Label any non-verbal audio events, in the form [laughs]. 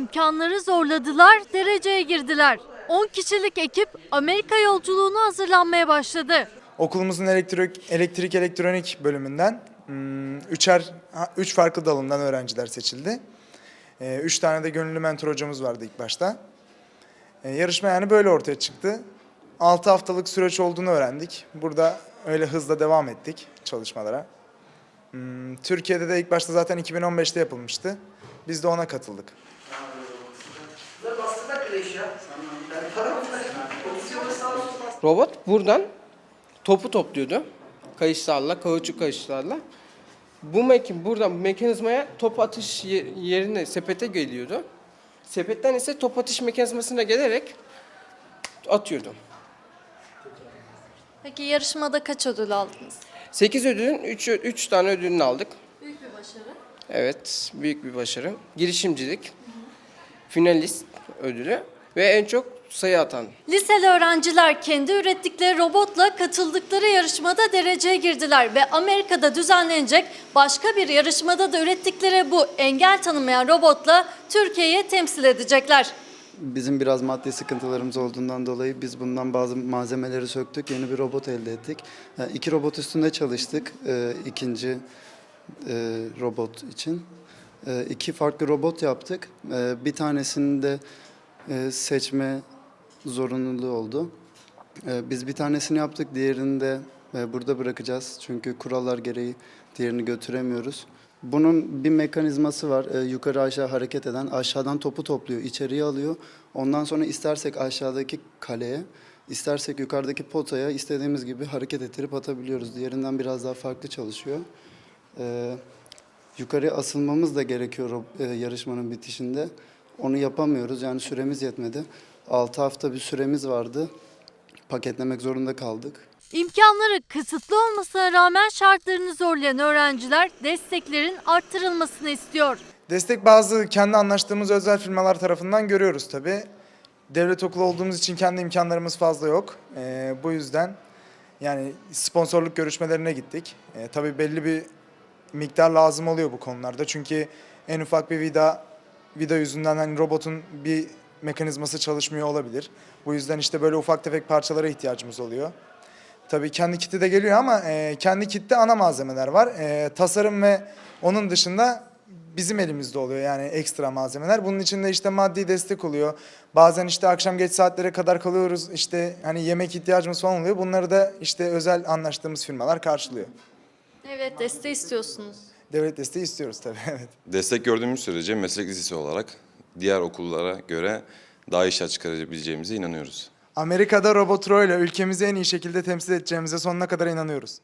imkanları zorladılar, dereceye girdiler. 10 kişilik ekip Amerika yolculuğuna hazırlanmaya başladı. Okulumuzun elektrik, elektrik elektronik bölümünden hmm, üçer, üç farklı dalından öğrenciler seçildi. Ee, Üç tane de gönüllü mentor hocamız vardı ilk başta. Ee, Yarışma yani böyle ortaya çıktı. 6 haftalık süreç olduğunu öğrendik. Burada öyle hızla devam ettik çalışmalara. Hmm, Türkiye'de de ilk başta zaten 2015'te yapılmıştı. Biz de ona katıldık. Robot buradan topu topluyordu. Kayışlarla, kauçuk kayışlarla. Bu mekan buradan mekanizmaya top atış ye- yerine sepete geliyordu. Sepetten ise top atış mekanizmasına gelerek atıyordu. Peki yarışmada kaç ödül aldınız? 8 ödülün 3 3 tane ödülünü aldık. Büyük bir başarı. Evet, büyük bir başarı. Girişimcilik, finalist ödülü ve en çok sayı atan. Liseli öğrenciler kendi ürettikleri robotla katıldıkları yarışmada dereceye girdiler ve Amerika'da düzenlenecek başka bir yarışmada da ürettikleri bu engel tanımayan robotla Türkiye'yi temsil edecekler. Bizim biraz maddi sıkıntılarımız olduğundan dolayı biz bundan bazı malzemeleri söktük. Yeni bir robot elde ettik. E, İki robot üstünde çalıştık. e, ikinci e, robot için. E, iki farklı robot yaptık. E, bir tanesini de e, seçme zorunluluğu oldu. E, biz bir tanesini yaptık. Diğerini de e, burada bırakacağız. Çünkü kurallar gereği diğerini götüremiyoruz. Bunun bir mekanizması var. E, yukarı aşağı hareket eden. Aşağıdan topu topluyor, içeriye alıyor. Ondan sonra istersek aşağıdaki kaleye, istersek yukarıdaki potaya istediğimiz gibi hareket ettirip atabiliyoruz. Diğerinden biraz daha farklı çalışıyor. E, yukarı asılmamız da gerekiyor e, yarışmanın bitişinde. Onu yapamıyoruz. Yani süremiz yetmedi. 6 hafta bir süremiz vardı. Paketlemek zorunda kaldık. İmkanları kısıtlı olmasına rağmen şartlarını zorlayan öğrenciler desteklerin arttırılmasını istiyor. Destek bazı kendi anlaştığımız özel firmalar tarafından görüyoruz tabii. Devlet okulu olduğumuz için kendi imkanlarımız fazla yok. Ee, bu yüzden yani sponsorluk görüşmelerine gittik. Ee, tabii belli bir miktar lazım oluyor bu konularda. Çünkü en ufak bir vida vida yüzünden hani robotun bir mekanizması çalışmıyor olabilir. Bu yüzden işte böyle ufak tefek parçalara ihtiyacımız oluyor. Tabii kendi kiti de geliyor ama e, kendi kitte ana malzemeler var. E, tasarım ve onun dışında bizim elimizde oluyor yani ekstra malzemeler. Bunun için de işte maddi destek oluyor. Bazen işte akşam geç saatlere kadar kalıyoruz. İşte hani yemek ihtiyacımız falan oluyor. Bunları da işte özel anlaştığımız firmalar karşılıyor. Evet desteği istiyorsunuz. Devlet desteği istiyoruz tabii [laughs] evet. Destek gördüğümüz sürece meslek lisesi olarak diğer okullara göre daha işler çıkarabileceğimize inanıyoruz. Amerika'da Robotro ile ülkemizi en iyi şekilde temsil edeceğimize sonuna kadar inanıyoruz.